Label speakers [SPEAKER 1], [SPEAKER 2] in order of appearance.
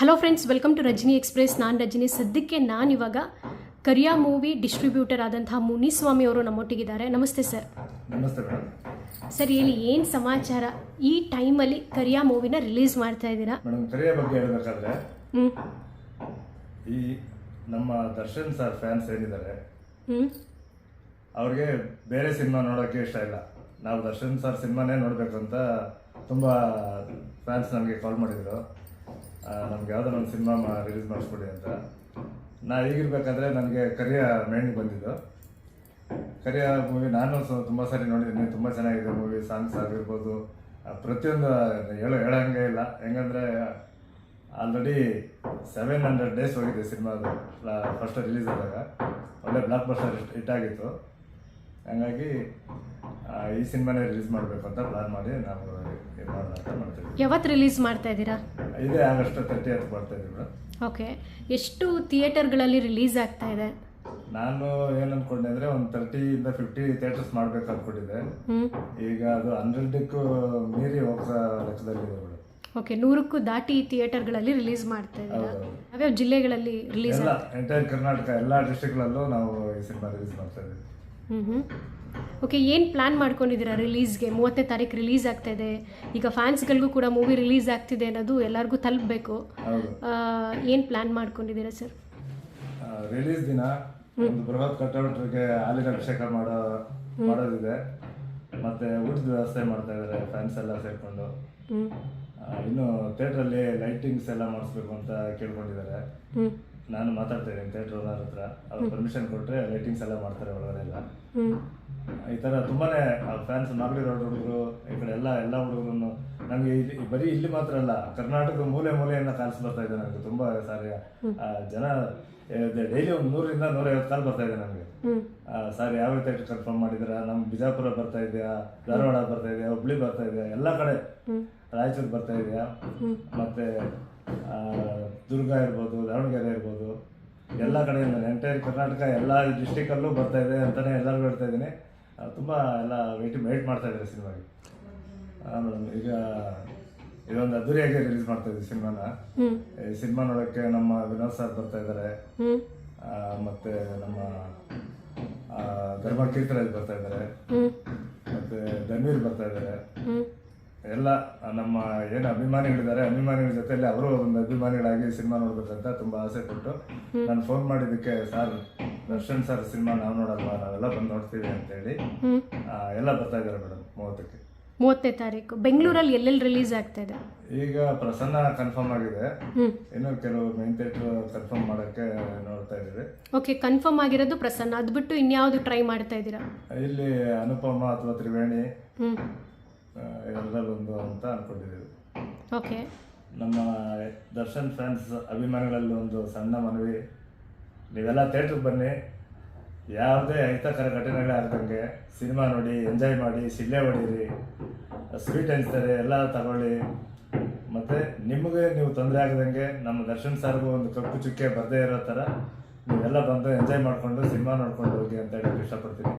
[SPEAKER 1] Hello friends welcome to Rajani express ನಾನು ರಜನಿ. ಸದ್ಯಕ್ಕೆ ಇವಾಗ ಕರಿಯಾ ಮೂವಿ ಡಿಸ್ಟ್ರಿಬ್ಯೂಟರ್ ಆದಂತಹ ಮುನಿಸ್ವಾಮಿ ಅವರು ನಮ್ಮೊಟ್ಟಿಗಿದ್ದಾರೆ. ನಮಸ್ತೆ ಸರ್
[SPEAKER 2] ನಮಸ್ತೆ
[SPEAKER 1] ಸರ್ ಹೇಳಿ ಏನು ಸಮಾಚಾರ? ಈ ಟೈಮಲ್ಲಿ ಕರಿಯಾ ಮೂವಿನ ರಿಲೀಸ್ ಮಾಡ್ತಾ ಇದ್ದೀರಾ?
[SPEAKER 2] ಮೇಡಮ್ ಕರಿಯ ಬಗ್ಗೆ ಹೇಳಬೇಕಾದ್ರೆ
[SPEAKER 1] ಹ್ಞೂ
[SPEAKER 2] ಈ ನಮ್ಮ ದರ್ಶನ್ ಸರ್ ಫ್ಯಾನ್ಸ್ ಏನಿದ್ದಾರೆ
[SPEAKER 1] ಹ್ಞೂ
[SPEAKER 2] ಅವ್ರಿಗೆ ಬೇರೆ ಸಿನಿಮಾ ನೋಡೋಕ್ಕೆ ಇಷ್ಟ ಇಲ್ಲ. ನಾವು ದರ್ಶನ್ ಸರ್ ಸಿನಿಮಾನೇ ನೋಡಬೇಕು ಅಂತ ತುಂಬ ಫ್ಯಾನ್ಸ್ ನಮಗೆ ಕಾಲ್ ಮಾಡಿದರು. ನಮ್ಗೆ ಯಾವುದೋ ಒಂದು ಸಿನಿಮಾ ರಿಲೀಸ್ ಮಾಡಿಸ್ಕೊಡಿ ಅಂತ. ನಾ ಈಗಿರ್ಬೇಕಾದ್ರೆ ನನಗೆ ಕರಿಯ ಮೈಂಡ್ ಬಂದಿದ್ದು. ಕರಿಯ ಮೂವಿ ನಾನು ತುಂಬ ಸಾರಿ ನೋಡಿದ್ದೀನಿ. ತುಂಬ ಚೆನ್ನಾಗಿದೆ ಮೂವಿ ಸಾಂಗ್ಸ್ ಆಗಿರ್ಬೋದು. ಪ್ರತಿಯೊಂದು, ಹೇಳೋ, ಹೇಳಂಗೆ ಇಲ್ಲ. ಹೆಂಗಂದ್ರೆ ಆಲ್ರೆಡಿ ಸೆವೆನ್ ಹಂಡ್ರೆಡ್ ಡೇಸ್ ಹೋಗಿದೆ ಸಿನಿಮಾದು ಫಸ್ಟ್ ರಿಲೀಸ್ ಆದಾಗ. ಒಳ್ಳೆ ಬ್ಲಾಕ್ ಬಸ್ಟರ್ ಹಿಟ್ ಆಗಿತ್ತು. ಹಂಗಾಗಿ ಈ ಸಿನಿಮಾನೇ ರಿಲೀಸ್ ಮಾಡಬೇಕು ಅಂತ ಪ್ಲಾನ್ ಮಾಡಿ ನಾವು ಇದು ಮಾಡೋಣ ಅಂತ ಮಾಡ್ತೀವಿ
[SPEAKER 1] ಯಾವತ್ತು ರಿಲೀಸ್ ಮಾಡ್ತಾ ಇದ್ದೀರಾ?
[SPEAKER 2] ಇದೇ ಆಗಸ್ಟ್ ತರ್ಟಿ ಅಂತ ಮಾಡ್ತಾ ಇದ್ದೀವಿ ಮೇಡಮ್.
[SPEAKER 1] ಓಕೆ. ಎಷ್ಟು ಥಿಯೇಟರ್ಗಳಲ್ಲಿ ರಿಲೀಸ್ ಆಗ್ತಾ ಇದೆ?
[SPEAKER 2] ನಾನು ಏನು ಅನ್ಕೊಂಡೆ ಅಂದರೆ ಒಂದು ತರ್ಟಿಯಿಂದ ಫಿಫ್ಟಿ ಥಿಯೇಟರ್ಸ್ ಮಾಡ್ಬೇಕು ಅಂದ್ಕೊಂಡಿದ್ದೆ
[SPEAKER 1] ಹ್ಞೂ
[SPEAKER 2] ಈಗ ಅದು ಹಂಡ್ರೆಡ್ಕ್ಕೂ ಮೀರಿ ಹೋಗ್ತಾ ಲೆಕ್ಕದಲ್ಲಿದೆ ಮೇಡಮ್.
[SPEAKER 1] ಓಕೆ ನೂರಕ್ಕೂ ದಾಟಿ ಥಿಯೇಟರ್ಗಳಲ್ಲಿ ರಿಲೀಸ್ ಮಾಡ್ತಾ ಇದ್ದೀರಾ?
[SPEAKER 2] ಅವೇ
[SPEAKER 1] ಯಾವ್ಯಾವ ಜಿಲ್ಲೆಗಳಲ್ಲಿ ರಿಲೀಸ್
[SPEAKER 2] ಎಲ್ಲ ಎಂಟೈರ್ ಕರ್ನಾಟಕ ಎಲ್ಲ ಡಿಸ್ಟ್ರಿಕ್ಟ್ಗಳಲ್ಲೂ ನಾವು ಈ ಸಿನಿಮಾ ರಿಲೀಸ್ ಮಾಡ್ತಾ ಇದ್ದೀವಿ.
[SPEAKER 1] ಹ್ಞೂ ಹ್ಞೂ ಓಕೆ ಏನು ಪ್ಲ್ಯಾನ್ ಮಾಡ್ಕೊಂಡಿದ್ದೀರಾ ರಿಲೀಸ್ಗೆ ಮೂವತ್ತನೇ ತಾರೀಕು ರಿಲೀಸ್ ಆಗ್ತಾ ಇದೆ. ಈಗ ಫ್ಯಾನ್ಸ್ಗಳಿಗೂ ಕೂಡ ಮೂವಿ ರಿಲೀಸ್ ಆಗ್ತಿದೆ ಅನ್ನೋದು ಎಲ್ಲರಿಗೂ ತಲುಪಬೇಕು. ಏನು ಪ್ಲ್ಯಾನ್ ಮಾಡ್ಕೊಂಡಿದ್ದೀರಾ ಸರ್
[SPEAKER 2] ರಿಲೀಸ್ ದಿನ ಒಂದು ಬೃಹತ್ ಕಟ್ಟಡಕ್ಕೆ ಹಾಲಿನ ಅಭಿಷೇಕ ಮಾಡೋ ಮಾಡೋದಿದೆ. ಮತ್ತೆ ಊಟದ ವ್ಯವಸ್ಥೆ ಮಾಡ್ತಾ ಇದ್ದಾರೆ ಫ್ಯಾನ್ಸ್ ಎಲ್ಲ ಸೇರ್ಕೊಂಡು. ಇನ್ನು ಥಿಯೇಟ್ರಲ್ಲಿ ಲೈಟಿಂಗ್ಸ್ ಎಲ್ಲ ಮಾಡಿಸ್ಬೇಕು ಅಂತ ಕೇಳ್ಕೊಂಡಿದ್ದಾರೆ. ನಾನು ಮಾತಾಡ್ತೇನೆ ಥಿಯೇಟರ್ ಓನರ್ ಹತ್ರ. ಅವ್ರು ಪರ್ಮಿಷನ್ ಕೊಟ್ಟರೆ ಲೈಟಿಂಗ್ಸ್ ಎಲ್ಲ ಮಾಡ್ತಾರೆ ಒಳಗಡೆ ಎಲ್ಲ ಈ ಥರ ತುಂಬಾನೇ ಫ್ಯಾನ್ಸ್ ನಾಗಲಿ ರೋಡ್ ಹುಡುಗರು ಈ ಕಡೆ ಎಲ್ಲ ಎಲ್ಲ ಹುಡುಗರು ಇಲ್ಲಿ ಬರೀ ಇಲ್ಲಿ ಮಾತ್ರ ಅಲ್ಲ ಕರ್ನಾಟಕದ ಮೂಲೆ ಮೂಲೆಯನ್ನ ಕಾಲ್ಸ್ ಬರ್ತಾ ಇದೆ ನನಗೆ ತುಂಬಾ ಸಾರಿ ಜನ ಡೈಲಿ ಒಂದು ನೂರಿಂದ ನೂರೈವತ್ತು ಕಾಲ್ ಬರ್ತಾ ಇದೆ ನನಗೆ ಸಾರಿ ಯಾವ ಥಿಯೇಟರ್ ಕನ್ಫರ್ಮ್ ಮಾಡಿದಿರಾ ನಮ್ಮ ಬಿಜಾಪುರ ಬರ್ತಾ ಇದೆಯಾ? ಧಾರವಾಡ ಬರ್ತಾ ಇದೆಯಾ? ಹುಬ್ಳಿ ಬರ್ತಾ ಇದೆಯಾ? ಎಲ್ಲ ಕಡೆ. ರಾಯಚೂರು ಬರ್ತಾ ಇದೆಯಾ? ಮತ್ತೆ ದುರ್ಗ ಇರ್ಬೋದು ದಾವಣಗೆರೆ ಇರ್ಬೋದು ಎಲ್ಲ ಕಡೆಯಿಂದ ಎಂಟೈರ್ ಕರ್ನಾಟಕ ಎಲ್ಲ ಡಿಸ್ಟಿಕಲ್ಲೂ ಬರ್ತಾ ಇದೆ ಅಂತಲೇ ಎಲ್ಲರಿಗೂ ಹೇಳ್ತಾ ಇದ್ದೀನಿ. ತುಂಬ ಎಲ್ಲ ವೇಟ್ ವೆಯ್ಟ್ ಮಾಡ್ತಾ ಇದ್ದಾರೆ ಸಿನಿಮಾಗೆ. ಮೇಡಮ್ ಈಗ ಇದೊಂದು ಅದ್ದೂರಿಯಾಗಿ ರಿಲೀಸ್ ಮಾಡ್ತಾ ಇದ್ದೀವಿ ಸಿನಿಮಾನ. ಈ ಸಿನಿಮಾ ನೋಡೋಕ್ಕೆ ನಮ್ಮ ವಿನೋದ್ ಸರ್ ಬರ್ತಾ ಇದ್ದಾರೆ. ಮತ್ತೆ ನಮ್ಮ ಧರ್ಮ ಕೀರ್ತರಾಜ್ ಬರ್ತಾ ಇದ್ದಾರೆ. ಮತ್ತೆ ಧನ್ವೀರ್ ಬರ್ತಾ ಇದ್ದಾರೆ. ಎಲ್ಲ ನಮ್ಮ ಏನು ಅಭಿಮಾನಿಗಳಿದ್ದಾರೆ ಅಭಿಮಾನಿಗಳ ಜೊತೆಯಲ್ಲಿ ಅವರು ಒಂದು ಅಭಿಮಾನಿಗಳಾಗಿ ಸಿನಿಮಾ ನೋಡ್ಬೇಕಂತ ತುಂಬಾ ಆಸೆ ಪಟ್ಟು ನಾನು ಫೋನ್ ಮಾಡಿದ್ದಕ್ಕೆ ಸರ್ ದರ್ಶನ್ ಸರ್ ಸಿನಿಮಾ ನಾವು ನೋಡಲ್ವಾ? ನಾವೆಲ್ಲ ಬಂದು ನೋಡ್ತೀವಿ
[SPEAKER 1] ಅಂತ
[SPEAKER 2] ಹೇಳಿ ಎಲ್ಲ ಬರ್ತಾ ಇದ್ದಾರೆ ಮೇಡಮ್ ಮೂವತ್ತಕ್ಕೆ.
[SPEAKER 1] ಮೂವತ್ತನೇ ತಾರೀಕು. ಬೆಂಗಳೂರಲ್ಲಿ ಎಲ್ಲೆಲ್ಲಿ ರಿಲೀಸ್ ಆಗ್ತಾ ಇದೆ?
[SPEAKER 2] ಈಗ ಪ್ರಸನ್ನ ಕನ್ಫರ್ಮ್ ಆಗಿದೆ. ಇನ್ನು ಕೆಲವು ಮೈನ್ ಥಿಯೇಟರ್ ಕನ್ಫರ್ಮ್ ಮಾಡೋಕ್ಕೆ ನೋಡ್ತಾ ಇದ್ದೀವಿ.
[SPEAKER 1] ಓಕೆ ಕನ್ಫರ್ಮ್ ಆಗಿರೋದು ಪ್ರಸನ್ನ. ಅದು ಬಿಟ್ಟು ಇನ್ಯಾವುದು ಟ್ರೈ ಮಾಡ್ತಾ ಇದ್ದೀರಾ?
[SPEAKER 2] ಇಲ್ಲಿ ಅನುಪಮ ಅಥವಾ ತ್ರಿವೇಣಿ. ಎಲ್ಲರಲ್ಲೊಂದು ಅಂತ ಅಂದ್ಕೊಂಡಿದ್ದೀವಿ
[SPEAKER 1] ಓಕೆ.
[SPEAKER 2] ನಮ್ಮ ದರ್ಶನ್ ಫ್ಯಾನ್ಸ್ ಅಭಿಮಾನಿಗಳಲ್ಲಿ ಒಂದು ಸಣ್ಣ ಮನವಿ. ನೀವೆಲ್ಲ ಥಿಯೇಟ್ರಿಗೆ ಬನ್ನಿ. ಯಾವುದೇ ಅಹಿತಕರ ಘಟನೆಗಳೇ ಆಗ್ದಂಗೆ ಸಿನಿಮಾ ನೋಡಿ ಎಂಜಾಯ್ ಮಾಡಿ ಸಿಳ್ಳೆ ಹೊಡೀರಿ ಸ್ವೀಟ್ ಹಂಚ್ತಾರೆ ಎಲ್ಲ ತಗೊಳ್ಳಿ. ಮತ್ತು ನಿಮಗೆ ನೀವು ತೊಂದರೆ ಆಗದಂಗೆ ನಮ್ಮ ದರ್ಶನ್ ಸರ್ಗೂ ಒಂದು ಕಪ್ಪು ಚುಕ್ಕೆ ಬರದೇ ಇರೋ ಥರ ನೀವೆಲ್ಲ ಬಂದು ಎಂಜಾಯ್ ಮಾಡಿಕೊಂಡು ಸಿನಿಮಾ ನೋಡ್ಕೊಂಡು ಹೋಗಿ ಅಂತ ಹೇಳಕ್ಕೆ ಇಷ್ಟಪಡ್ತೀನಿ.